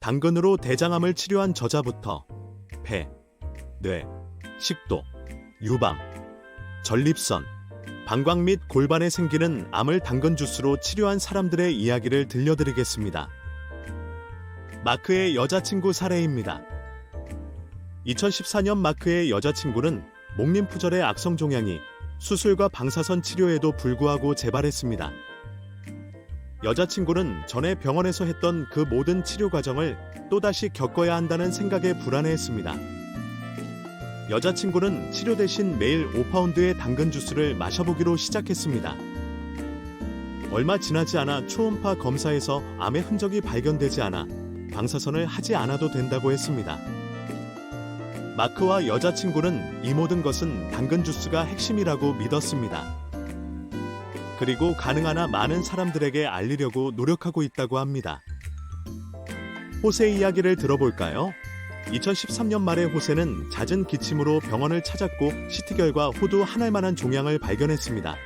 당근으로 대장암을 치료한 저자부터 폐, 뇌, 식도, 유방, 전립선, 방광 및 골반에 생기는 암을 당근 주스로 치료한 사람들의 이야기를 들려드리겠습니다. 마크의 여자친구 사례입니다. 2014년 마크의 여자친구는 목림푸절의 악성 종양이 수술과 방사선 치료에도 불구하고 재발했습니다. 여자친구는 전에 병원에서 했던 그 모든 치료 과정을 또다시 겪어야 한다는 생각에 불안해했습니다. 여자친구는 치료 대신 매일 5파운드의 당근 주스를 마셔보기로 시작했습니다. 얼마 지나지 않아 초음파 검사에서 암의 흔적이 발견되지 않아 방사선을 하지 않아도 된다고 했습니다. 마크와 여자친구는 이 모든 것은 당근 주스가 핵심이라고 믿었습니다. 그리고 가능한 한 많은 사람들에게 알리려고 노력하고 있다고 합니다. 호세 이야기를 들어볼까요? 2013년 말에 호세는 잦은 기침으로 병원을 찾았고 CT 결과 호두 한 알만한 종양을 발견했습니다.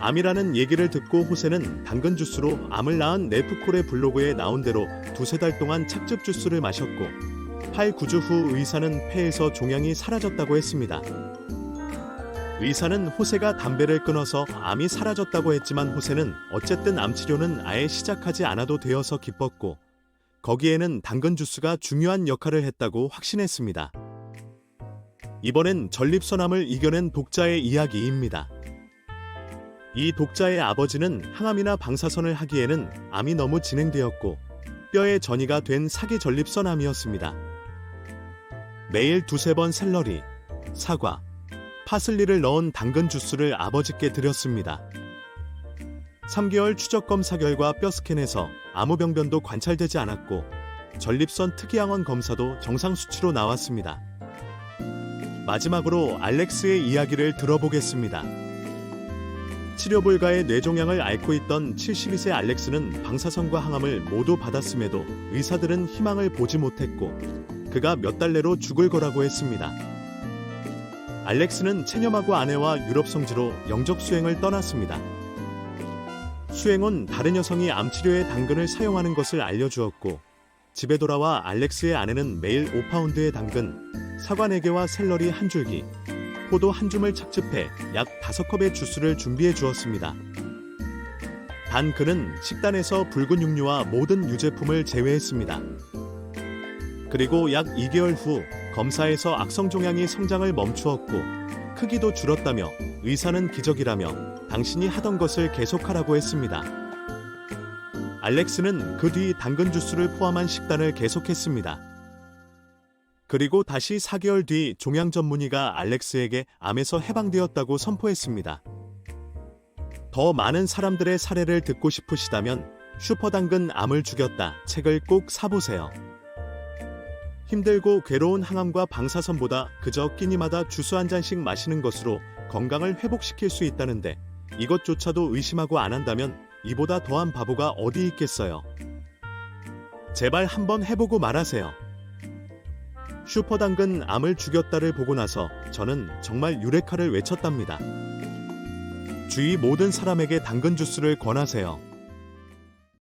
암이라는 얘기를 듣고 호세는 당근 주스로 암을 낳은 네프콜의 블로그에 나온 대로 두세 달 동안 착즙 주스를 마셨고 8, 9주 후 의사는 폐에서 종양이 사라졌다고 했습니다. 의사는 호세가 담배를 끊어서 암이 사라졌다고 했지만 호세는 어쨌든 암 치료는 아예 시작하지 않아도 되어서 기뻤고 거기에는 당근 주스가 중요한 역할을 했다고 확신했습니다. 이번엔 전립선암을 이겨낸 독자의 이야기입니다. 이 독자의 아버지는 항암이나 방사선을 하기에는 암이 너무 진행되었고 뼈에 전이가 된 사기 전립선암이었습니다. 매일 두세 번 샐러리, 사과, 파슬리를 넣은 당근 주스를 아버지께 드렸습니다. 3개월 추적 검사 결과 뼈 스캔에서 아무 병변도 관찰되지 않았고 전립선 특이항원 검사도 정상 수치로 나왔습니다. 마지막으로 알렉스의 이야기를 들어보겠습니다. 치료 불가의 뇌종양을 앓고 있던 72세 알렉스는 방사선과 항암을 모두 받았음에도 의사들은 희망을 보지 못했고 그가 몇 달 내로 죽을 거라고 했습니다. 알렉스는 체념하고 아내와 유럽 성지로 영적 수행을 떠났습니다. 수행은 다른 여성이 암 치료에 당근을 사용하는 것을 알려주었고 집에 돌아와 알렉스의 아내는 매일 5파운드의 당근, 사과 4개와 샐러리 한 줄기, 포도 한 줌을 착즙해 약 5컵의 주스를 준비해 주었습니다. 단 그는 식단에서 붉은 육류와 모든 유제품을 제외했습니다. 그리고 약 2개월 후 검사에서 악성 종양이 성장을 멈추었고 크기도 줄었다며 의사는 기적이라며 당신이 하던 것을 계속하라고 했습니다. 알렉스는 그 뒤 당근 주스를 포함한 식단을 계속했습니다. 그리고 다시 4개월 뒤 종양 전문의가 알렉스에게 암에서 해방되었다고 선포했습니다. 더 많은 사람들의 사례를 듣고 싶으시다면 슈퍼당근 암을 죽였다 책을 꼭 사보세요. 힘들고 괴로운 항암과 방사선보다 그저 끼니마다 주스 한 잔씩 마시는 것으로 건강을 회복시킬 수 있다는데 이것조차도 의심하고 안 한다면 이보다 더한 바보가 어디 있겠어요. 제발 한번 해보고 말하세요. 슈퍼당근 암을 죽였다를 보고 나서 저는 정말 유레카를 외쳤답니다. 주위 모든 사람에게 당근 주스를 권하세요.